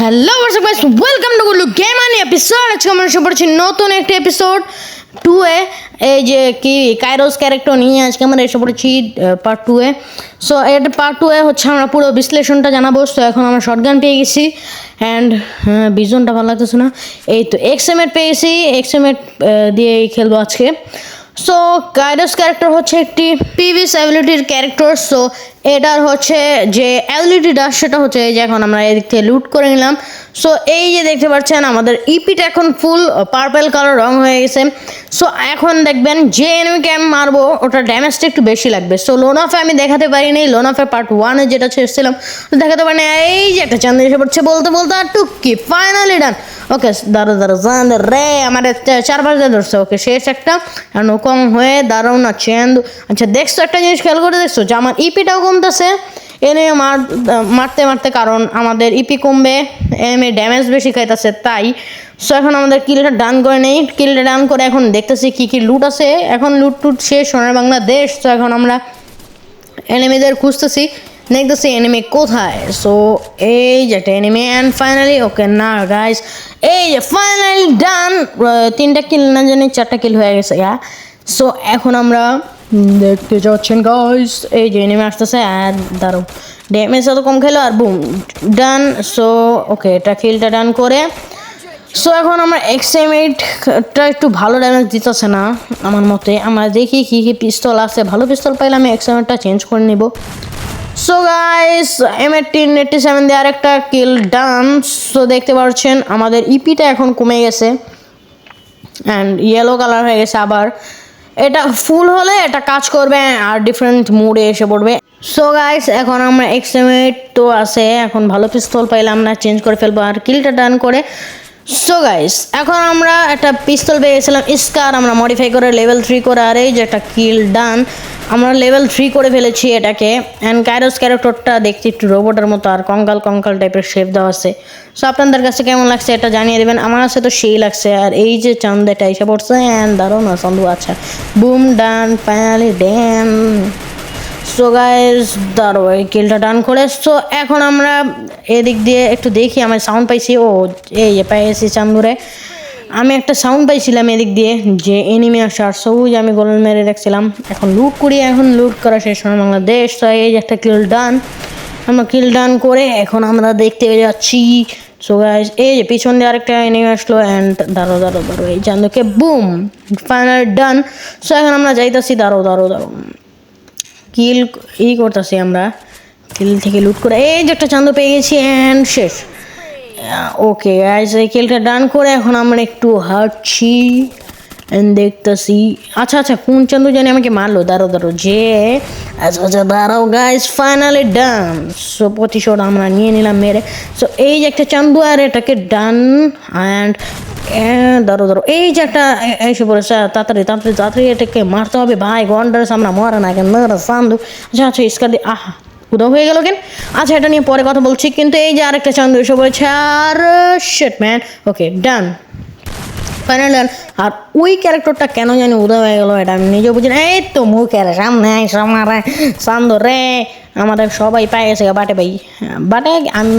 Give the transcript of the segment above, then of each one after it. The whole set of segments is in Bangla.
Hello WhatsApp guys welcome to গুলু গেম আনি এপিসোড আজকে আমরা শুরু করছি নতুন একটা এপিসোড টু এ। এই যে কি কাইরোস ক্যারেক্টার নিয়ে আজকে আমরা এসে পড়েছি পার্ট টু এ। সো এটা পার্ট টু এ হচ্ছে আমরা পুরো বিশ্লেষণটা জানাব। তো এখন আমরা শর্ট গান পেয়ে গেছি। অ্যান্ড বিজনটা ভালো লাগতেছে না। এই তো এক্সএমএট পেয়ে গেছি। এক্সএমএট দিয়েই খেলব আজকে। সো কাইডাস ক্যারেক্টার হচ্ছে একটি পিভিস অ্যাবিলিটির ক্যারেক্টার সো এটার হচ্ছে যে অ্যাবিলিটিটা সেটা হচ্ছে এই যে এখন আমরা এদিক থেকে লুট করে নিলাম। সো এই যে দেখতে পাচ্ছেন, আমাদের ইপিটা এখন ফুল পার্পেল কালার রং হয়ে গেছে। সো এখন দেখবেন যে এনিমিকে আমি মারবো ওটা ড্যামেজটা একটু বেশি লাগবে। সো লোনাফে আমি দেখাতে পারিনি। লোনাফে পার্ট ওয়ানে যেটা ছেড়েছিলাম দেখাতে পারিনি। এই যে একটা চান্দ এসে পড়ছে বলতে বলতে আর টুকি ফাইনালি ডান ওকে দাঁড়ো দাঁড়ো জান রে, আমার চার পাঁচ দিয়ে ধরছে। ওকে শেষ একটা। নকম হয়ে দাঁড়াও না চেন্দ আচ্ছা দেখছ একটা জিনিস খেয়াল করে দেখছ? যে আমার ইপিটাও কমতেছে। এনে মার মারতে মারতে কারণ আমাদের ইপি কমবে এমএ ড্যামেজ বেশি খাইতেছে, তাই। সো এখন আমাদের কিলটা ডান করে নেই। কিলটা ডান করে এখন দেখতেছি কি কি লুট আছে। এখন লুট টুট শেষ, সোনার বাংলাদেশ তো এখন আমরা এনিমিদের খুঁজতেছি। দেখতেছি এনিমি কোথায়। সো এই যে একটা এনিমি অ্যান্ড ফাইনালি ওকে না গাইস এই যে ফাইনালি ডান তিনটা কিল না জানি, চারটা কিল হয়ে গেছে ইয়া সো এখন আমরা দেখতে যাচ্ছেন গাইস। এই যে এনিমি আসতেছে আর দাঁড়ো ড্যামেজ অত কম খেলো আর বুম ডান সো ওকে এটা কিলটা ডান করে। সো এখন আমরা এক্সএম একটু ভালো ড্যামেজ দিতেছে না, আমার মতে। আমরা দেখি কী কী পিস্তল আছে। ভালো পিস্তল পাইলে আমি এক্সএম এইটটা চেঞ্জ করে নিব। So guys M eighteen eighty seven দিয়ে আরেকটা কিল ডান সো দেখতে পাচ্ছেন আমাদের ইপিটা এখন কমে গেছে। অ্যান্ড ইয়েলো কালার হয়ে গেছে আবার। এটা ফুল হলে এটা কাজ করবে আর ডিফারেন্ট মুডে এসে পড়বে। সো গাইস এখন আমরা এক্সএমএট তো আছে। এখন ভালো পিস্তল পাইলাম না চেঞ্জ করে ফেলব আর কিলটা ডান করে। সো গাইস এখন আমরা একটা পিস্তল পেয়েছিলাম স্কার আমরা মডিফাই করে লেভেল থ্রি করে আর এই যে একটা কিল ডান আমরা লেভেল থ্রি করে ফেলেছি এটাকে অ্যান্ড কাইরোস ক্যারেক্টারটা দেখছি একটু রোবটের মতো, আর কঙ্কাল কঙ্কাল টাইপের শেপ দেওয়া আছে। সো আপনাদের কাছে কেমন লাগছে এটা জানিয়ে দেবেন। আমার কাছে তো সেই লাগছে, আর এই যে চাঁদ এটা এসে পড়ছে অ্যান্ড না চন্দু আচ্ছা boom done finally done so guys দাঁড়ো এই কিলটা ডান করে। সো এখন আমরা এদিক দিয়ে একটু দেখি আমার সাউন্ড পাইছি। ও, এই যে পাইছি চান্দুরে। আমি একটা সাউন্ড পাইছিলাম এদিক দিয়ে, যে এনিমি আসার সবুজ আমি গোল মেরে রাখছিলাম এখন লুট করি, এখন লুট করা শেষ হয় বাংলাদেশ। তো এই একটা কিল ডান আমরা কিল ডান করে এখন আমরা দেখতে যাচ্ছি। সো গাইস এই যে পিছন দিয়ে আরেকটা এনিমি আসলো অ্যান্ড দাঁড়ো দাঁড়ো দাঁড়ো, এই চান্দুকে বুম ফাইনাল ডান সো এখন আমরা যাইতাছি, দাঁড়ো দাঁড়ো দাঁড়ো। কিল ই করতেছি আমরা। কিল থেকে লুট করে, এই যে একটা চান্দু পেয়ে গেছি অ্যান্ড শেষ। ওকে গাইস এই কিলটা ডান করে এখন আমরা একটু হাঁটছি দেখতেছি। আচ্ছা আচ্ছা কোন চান্দু জানি আমাকে মারলো? দাঁড়ো দাঁড়ো যে আচ্ছা আচ্ছা দাঁড়াও গাইস ফাইনালি ডান সো প্রতিশোধ আমরা নিয়ে নিলাম মেরে। সো এই যে একটা চান্দু আর এটাকে ডান অ্যান্ড দাঁড়ো দাঁড়ো এই যে একটা এসে পড়েছে, তাড়াতাড়ি তাড়াতাড়ি তাড়াতাড়ি এটাকে মারতে হবে। ভাই, গন্ডার আমরা মরে না কেন সান্দু আচ্ছা আচ্ছা ইস্কা দিয়ে আহা উদাও হয়ে গেল কেন? আচ্ছা এটা নিয়ে পরে কথা বলছি, কিন্তু এই যে আরেকটা চান্দু এসে পড়েছে আর শেট ম্যান ওকে ডান ফাইনাল ডান আর ওই ক্যারেক্টারটা কেন জানি উদয় হয়ে গেল, এটা আমি নিজেও বুঝি না। এই তো মুখের সামনে সামনে সান্দ রে। আমাদের সবাই পায়ে গেছে বাটে ভাই। বাটে আমি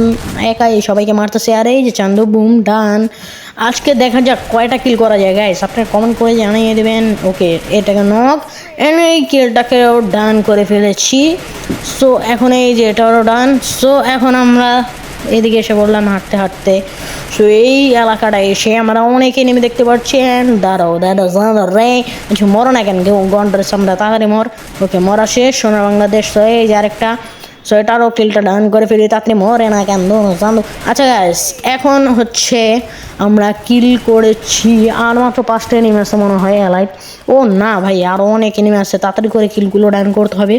একাই সবাইকে মারতেছি, আর এই যে চান্দু বুম ডান আজকে দেখা যাক কয়টা কিল করা যায় গাইস আপনার কমেন্ট করে জানিয়ে দেবেন। ওকে এটাকে নক এন্ড এই কিলটাকেও ডান করে ফেলেছি। সো এখন এই যে এটারও ডান সো এখন আমরা এদিকে এসে বললাম হাঁটতে হাঁটতে। সো এই এলাকাটা এসে আমরা অনেকে নেমে দেখতে পাচ্ছি। দাঁড়াও দাঁড়াও রে কিছু মরো না কেন? কেউ গন্ডার সামনে তাড়াতাড়ি মর। ওকে মরা শেষ। সোনা বাংলাদেশ তো এই যে আরেকটা। সো এটারও কিলটা ডান করে ফেলি, তাতে মরে না কেন? জানো। আচ্ছা গাইস এখন হচ্ছে আমরা কিল করেছি, আর মাত্র পাঁচটা এনিমি আছে মনে হয় এলাইট ও না ভাই আরও অনেক এনিমি আছে, তাড়াতাড়ি করে কিলগুলো ডান করতে হবে।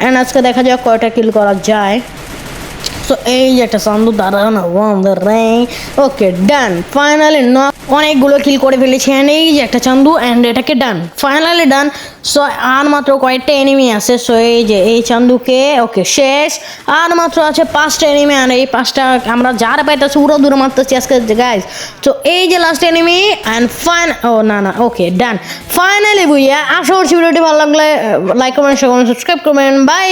অ্যান্ড আজকে দেখা যাক কয়টা কিল করা যায়। সো এই যে একটা চান্দু দাঁড়ানো one the okay done finally ন অনেকগুলো কিল করে ফেলেছেন এই যে একটা চান্দু অ্যান্ড এটাকে ডান ফাইনালি ডান সো আর মাত্র কয়েকটা এনিমি আছে সো এই যে এই চান্দুকে ওকে শেষ. আর মাত্র আছে পাঁচটা এনিমি আর এই পাঁচটা আমরা যার পাইতেছি পুরো দূরে মারতেছি আজকে গাইজ তো এই যে লাস্ট এনিমি অ্যান্ড ফাইন ও, না না ওকে ডান ফাইনালি বুইয়া, আশা করছি ভিডিওটি ভালো লাগলে লাইক করবেন শেয়ার করবেন। সাবস্ক্রাইব করবেন বাই